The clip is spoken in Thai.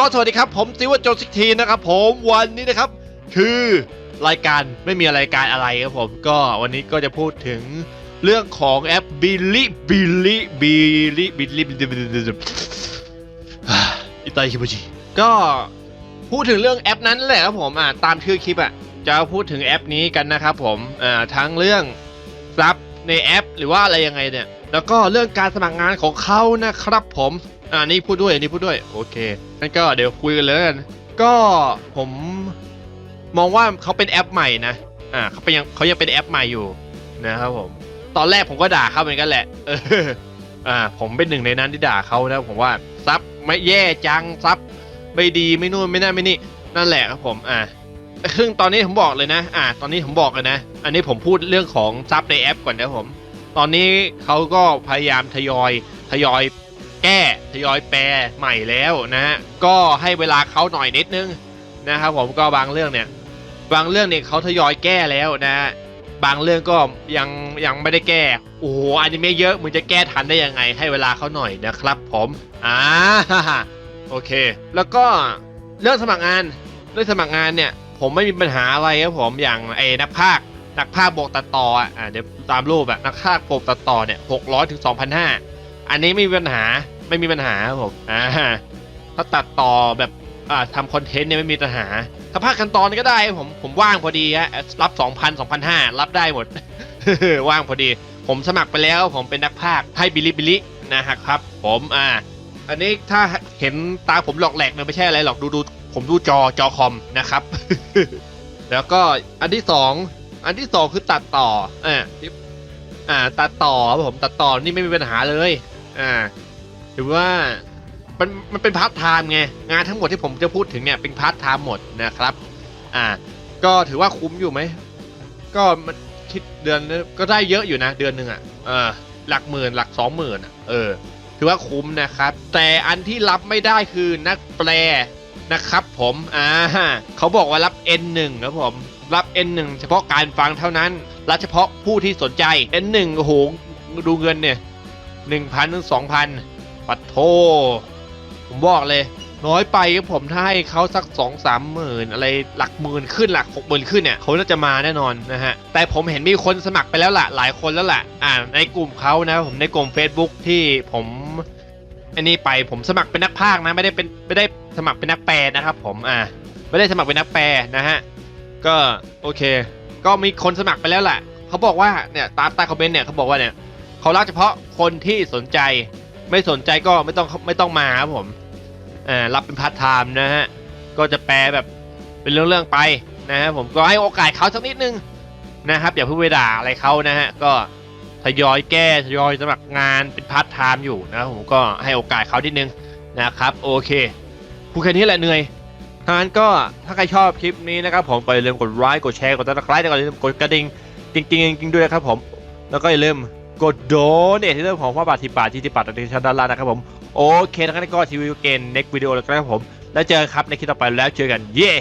ก็สวัสดีครับผมซิวโจซิกทีนะครับผมวันนี้นะครับคือรายการไม่มีรายการอะไรครับผมก็วันนี้ก็จะพูดถึงเรื่องของแอปบิลลี่บิลลี่บิลลี่บิลลี่บิลลี่บิลลี่อิตาคิบุจิก็พูดถึงเรื่องแอปนั้นแหละครับผมอ่าตามชื่อคลิปอะจะพูดถึงแอปนี้กันนะครับผมอ่าทั้งเรื่องซับในแอปหรือว่าอะไรยังไงเนี่ย แล้วก็เรื่องการสมัครงานของเขานะครับผม อ่านี่พูดด้วยนี่พูดด้วยโอเคงั้นก็เดี๋ยวคุยกันเลยกันก็ผมมองว่าเขาเป็นแอปใหม่นะอ่าเขาเป็นยังเขายังเป็นแอปใหม่อยู่นะครับผม ตอนแรกผมก็ด่าเขาเหมือนกันแหละเอออ่าผมเป็นหนึ่งในนั้นที่ด่าเขานะผมว่าซับไม่แย่จังซับไม่ดีไม่นู่นไม่นั่นไม่นี่นั่นแหละครับผมอ่าซึ่งตอนนี้ผมบอกเลยนะ อ่า ตอนนี้ผมบอกเลยนะ อันนี้ผมพูดเรื่องของซับในแอปก่อนนะผม ตอนนี้เขาก็พยายามทยอยทยอย ทยอยแปลใหม่แล้วนะฮะก็ให้เวลาเขาหน่อยนิดนึงนะครับผมก็บางเรื่องเนี่ยบางเรื่องเนี่ยเขาทยอยแก้แล้วนะบางเรื่องก็ยังยังไม่ได้แก้โอ้โหอนิเมะเยอะมึงจะแก้ทันได้ยังไง ให้เวลาเขาหน่อยนะครับผมอ่าโอเค แล้วก็เรื่องสมัครงานเรื่องสมัครงานเนี่ย ผมไม่มีปัญหาอะไรครับผมอย่างไอ้นักพากย์นักพากย์บวกตัดต่ออะเดี๋ยวตามรูปอะนักพากย์บวกตัดต่อเนี่ยหกร้อยถึงสองพันห้าอันนี้ไม่มีปัญหา ไม่มีปัญหาครับผมอ่าถ้าตัดต่อแบบอ่าทำคอนเทนต์เนี่ยไม่มีปัญหา ถ้าภาคขั้นตอนก็ได้ผมผมว่างพอดีฮะรับ 2,000 2,500 รับได้หมด ว่างพอดี ผมสมัครไปแล้ว ผมเป็นนักพากย์ให้บิลิบิลินะครับ ผมอ่า อันนี้ถ้าเห็นตาผมหลอกแหลกเนี่ยไม่ใช่อะไรหรอกดูดูผมดูจอจอคอมนะครับ แล้วก็อันที่สองอันที่สองคือตัดต่ออ่าอ่าตัดต่อครับผมตัดต่อนี่ไม่มีปัญหาเลย อ่า หรือว่ามันมันเป็นพาร์ทไทม์ไงงานทั้งหมดที่ผมจะพูดถึงเนี่ยเป็นพาร์ทไทม์หมดนะครับอ่าก็ถือว่าคุ้มอยู่ไหมก็มันคิดเดือนก็ได้เยอะอยู่นะเดือนหนึ่งอะเออหลักหมื่นหลักสองหมื่นเออถือว่าคุ้มนะครับ แต่อันที่รับไม่ได้คือนักแปลนะครับผมอ่าเขาบอกว่ารับ N1 ครับผมรับ N1 เฉพาะการฟังเท่านั้นและเฉพาะผู้ที่สนใจ N1 โอ้โหดูเงินเนี่ยหนึ่งพันถึงสองพัน ปัดโท ผมบอกเลย น้อยไปครับผมถ้าให้เขาสักสองสามหมื่นอะไรหลักหมื่นขึ้นหลักหกหมื่นขึ้นเนี่ยเขาน่าจะมาแน่นอนนะฮะ แต่ผมเห็นมีคนสมัครไปแล้วล่ะ หลายคนแล้วล่ะ อ่าในกลุ่มเขานะผมในกลุ่ม Facebook ที่ผมอันนี้ไปผมสมัครเป็นนักพากย์นะไม่ได้เป็นไม่ได้สมัครเป็นนักแปลนะครับ ผมอ่าไม่ได้สมัครเป็นนักแปลนะฮะก็โอเค ก็มีคนสมัครไปแล้วแหละเขาบอกว่าเนี่ยตามใต้คอมเมนต์เนี่ยเขาบอกว่าเนี่ยเขารับเฉพาะคนที่สนใจ ไม่สนใจก็ไม่ต้องไม่ต้องมาครับผมอ่ารับเป็นพาร์ทไทม์นะฮะก็จะแปลแบบเป็นเรื่องๆไปนะฮะผมก็ให้โอกาสเขาสักนิดนึงนะครับอย่าเพิ่งไปด่าอะไรเขานะฮะก็ทยอยแก้ทยอยสมัครงานเป็นพาร์ทไทม์อยู่นะครับผมก็ให้โอกาสเขานิดนึงนะครับโอเคพูดแค่นี้แหละเหนื่อยถ้างั้นก็ถ้าใครชอบคลิปนี้นะครับผมก็อย่าลืมกดไลค์กดแชร์กดติดตามแล้วก็อย่าลืมกดกระดิ่งจริงๆจริงๆด้วยนะครับผมแล้วก็อย่าลืม กดโดเนทที่เรื่องของว่าบาทสิบบาทที่ที่ปัดในชั้นด้านล่างนะครับผม โอเคทั้งนั้นก็ทีวีเกนเน็กวิดีโอแล้วครับผม แล้วเจอกันครับในคลิปต่อไปแล้วเจอกันเย้